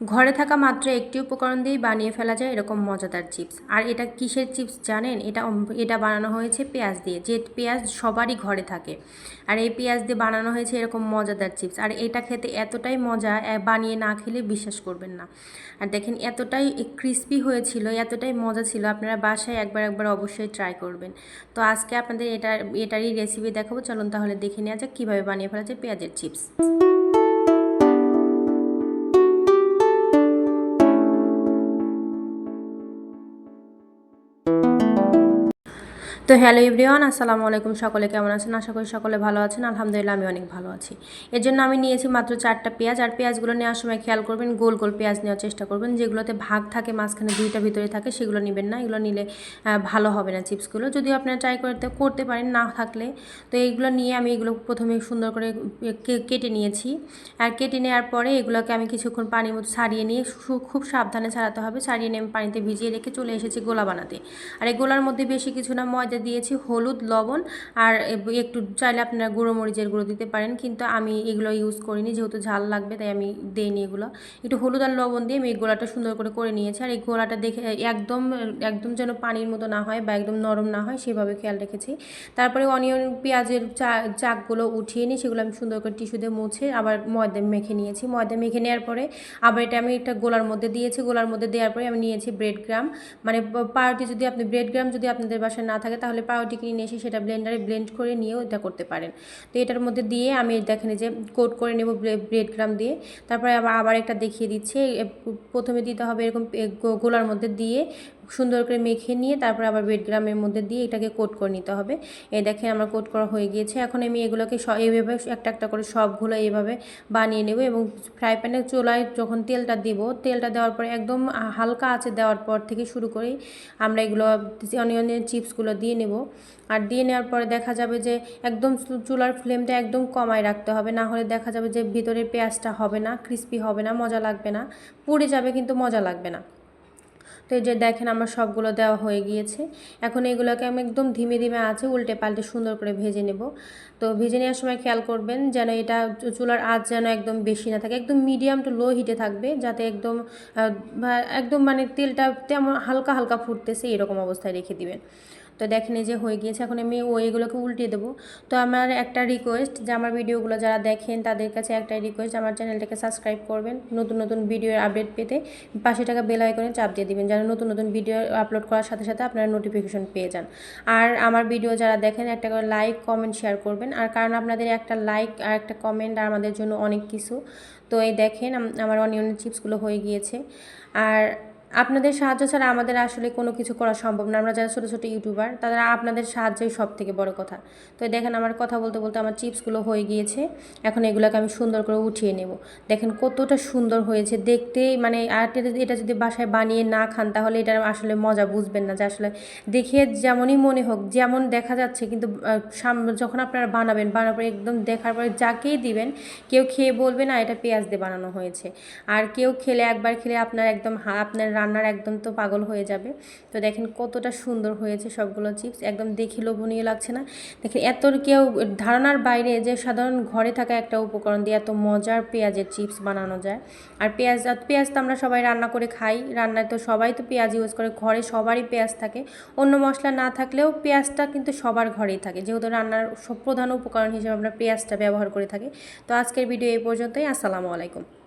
ঘরে থাকা মাত্র একটি উপকরণ দিয়েই বানিয়ে ফেলা যায় এরকম মজাদার চিপস। আর এটা কিসের চিপস জানেন? এটা এটা বানানো হয়েছে পেঁয়াজ দিয়ে। যে পেঁয়াজ সবারই ঘরে থাকে। আর এই পেঁয়াজ দিয়ে বানানো হয়েছে এরকম মজাদার চিপস। আর এটা খেতে এতটাই মজা বানিয়ে না খেলে বিশ্বাস করবেন না। আর দেখেন এতটাই ক্রিস্পি হয়েছিল, এতটাই মজা ছিল, আপনারা বাসায় একবার একবার অবশ্যই ট্রাই করবেন। তো আজকে আপনাদের এটা এটারই রেসিপি দেখাবো। চলুন তাহলে দেখে নেওয়া যাক কীভাবে বানিয়ে ফেলা যায় পেঁয়াজের চিপস। তো হ্যালো এভরিওয়ান, আসসালামু আলাইকুম সকলে, কেমন আছেন? আশা করি সকলে ভালো আছেন। আলহামদুলিল্লাহ আমি অনেক ভালো আছি। এর জন্য আমি নিয়েছি মাত্র চারটা পেঁয়াজ, আর পেঁয়াজগুলো নেওয়ার সময় খেয়াল করবেন, গোল গোল পেঁয়াজ নেওয়ার চেষ্টা করবেন। যেগুলোতে ভাগ থাকে, মাঝখানে দুইটা ভিতরে থাকে, সেগুলো নেবেন না। এগুলো নিলে ভালো হবে না চিপসগুলো। যদিও আপনারা ট্রাই করতে করতে পারেন, না থাকলে। তো এইগুলো নিয়ে আমি এগুলো প্রথমে সুন্দর করে কেটে নিয়েছি। আর কেটে নেওয়ার পরে এগুলোকে আমি কিছুক্ষণ পানির মতো ছাড়িয়ে নিয়ে খুব সাবধানে ছাড়াতে হবে। ছাড়িয়ে নিয়ে আমি পানিতে ভিজিয়ে রেখে চলে এসেছি গোলা বানাতে। আর এই গোলার মধ্যে বেশি কিছু না, ময়দা দিয়েছি হলুদ, লবণ আর একটু চাইলে আপনারা গুঁড়ো মরিচের গুঁড়ো দিতে পারেন। কিন্তু আমি এগুলো ইউজ করিনি, যেহেতু ঝাল লাগবে তাই আমি দিইনি এগুলো। একটু হলুদ আর লবণ দিয়ে আমি এই গোলাটা সুন্দর করে করে নিয়েছি। আর এই গোলাটা দেখে একদম একদম যেন পানির মতো না হয় বা একদম নরম না হয় সেভাবে খেয়াল রেখেছি। তারপরে অনিয়ন, পেঁয়াজের চা, চাকগুলো উঠিয়ে নিই সেগুলো আমি সুন্দর করে টিস্যুতে মুছে আবার ময়দা মেখে নিয়েছি। ময়দা মেখে নেওয়ার পরে আবার এটা আমি একটা গোলার মধ্যে দিয়েছি। গোলার মধ্যে দেওয়ার পরে আমি নিয়েছি ব্রেড গ্রাম মানে পাউরুটি যদি আপনি ব্রেড গ্রাম যদি আপনাদের বাসায় না থাকে তাহলে পাউরুটি কিনে নিয়ে এসে সেটা ব্লেন্ডারে ব্লেন্ড করে নিয়েও এটা করতে পারেন। তো এটার মধ্যে দিয়ে আমি দেখেন যে কোট করে নেব ব্রেড গ্রাম দিয়ে। তারপরে আবার আবার একটা দেখিয়ে দিচ্ছে। প্রথমে দিতে হবে এরকম গোলার মধ্যে দিয়ে সুন্দর করে মেখে নিয়ে তারপর আবার ব্রেড গ্রামের মধ্যে দিয়ে এটাকে কোট করে নিতে হবে। এই দেখেন আমার কোট করা হয়ে গিয়েছে। এখন আমি এগুলোকে এইভাবে একটা একটা করে সবগুলো এইভাবে বানিয়ে নেব এবং ফ্রাই প্যানে চুলায় যখন তেলটা দিব, তেলটা দেওয়ার পরে একদম হালকা আঁচে দেওয়ার পর থেকে শুরু করেই আমরা এগুলো অনিয়নের চিপসগুলো দিয়ে নেব। আর দিয়ে নেওয়ার পরে দেখা যাবে যে একদম চুলার ফ্লেমটা একদম কমায় রাখতে হবে। না হলে দেখা যাবে যে ভিতরের পেঁয়াজটা হবে না ক্রিস্পি হবে না, মজা লাগবে না। পুড়ে যাবে কিন্তু মজা লাগবে না। তো এই যে দেখেন আমার সবগুলো দেওয়া হয়ে গিয়েছে। এখন এগুলোকে আমি একদম ধীমে ধীমে আছে উল্টে পাল্টে সুন্দর করে ভেজে নেব। তো ভেজে নেওয়ার সময় খেয়াল করবেন যেন এটা চুলার আঁচ যেন একদম বেশি না থাকে, একদম মিডিয়াম টু লো হিটে থাকবে যাতে একদম একদম মানে তেলটা তেমন হালকা হালকা ফুটতেছে এরকম অবস্থায় রেখে দিবেন। তো দেখেন যে হয়ে গিয়েছে, এখন আমি ও এগুলোকে উল্টিয়ে দেবো। তো আমার একটা রিকোয়েস্ট যে আমার ভিডিওগুলো যারা দেখেন, তাদের কাছে একটাই রিকোয়েস্ট আমার চ্যানেলটাকে সাবস্ক্রাইব করবেন নতুন নতুন ভিডিওর আপডেট পেতে। পাশে টাকা বেল আইকনে চাপ দিয়ে দিবেন, যেন নতুন নতুন ভিডিও আপলোড করার সাথে সাথে আপনারা নোটিফিকেশন পেয়ে যান। আর আমার ভিডিও যারা দেখেন, একটা করে লাইক কমেন্ট শেয়ার করবেন। আর কারণ আপনাদের একটা লাইক আর একটা কমেন্ট আর আমাদের জন্য অনেক কিছু। তো এই দেখেন আমার অনিয়নের চিপসগুলো হয়ে গিয়েছে। আর আপনাদের সাহায্য ছাড়া আমাদের আসলে কোনো কিছু করা সম্ভব না। আমরা যারা ছোটো ছোটো ইউটিউবার তারা আপনাদের সাহায্যই সব থেকে বড় কথা। তো দেখেন আমার কথা বলতে বলতে আমার চিপসগুলো হয়ে গিয়েছে। এখন এগুলোকে আমি সুন্দর করে উঠিয়ে নেব। দেখেন কতটা সুন্দর হয়েছে। দেখতেই মানে আর এটা যদি বাসায় বানিয়ে না খান, তাহলে এটার আসলে মজা বুঝবেন না। যে আসলে দেখে যেমনই মনে হোক, যেমন দেখা যাচ্ছে, কিন্তু যখন আপনারা বানাবেন বানাবার পরে একদম দেখার পরে যাকেই দিবেন, কেউ খেয়ে বলবে না, এটা পেঁয়াজ দিয়ে বানানো হয়েছে। আর কেউ খেলে, একবার খেলে আপনার একদম আপনার রান্নার একদম তো পাগল হয়ে যাবে। তো দেখেন কতটা সুন্দর হয়েছে সবগুলো চিপস। একদম দেখে লোভনীয় লাগছে না। দেখেন এত কেউ, ধারণার বাইরে যে সাধারণ ঘরে থাকা একটা উপকরণ দিয়ে এত মজার পেঁয়াজের চিপস বানানো যায়। আর পেঁয়াজ পেঁয়াজ তো আমরা সবাই রান্না করে খাই। রান্নায় তো সবাই তো পেঁয়াজ ইউজ করে, ঘরে সবারই পেঁয়াজ থাকে। অন্য মশলা না থাকলেও পেঁয়াজটা কিন্তু সবার ঘরেই থাকে। যেহেতু রান্নার প্রধান উপকরণ হিসেবে আমরা পেঁয়াজটা ব্যবহার করে থাকি। তো আজকের ভিডিও এই পর্যন্তই। আসসালামু আলাইকুম।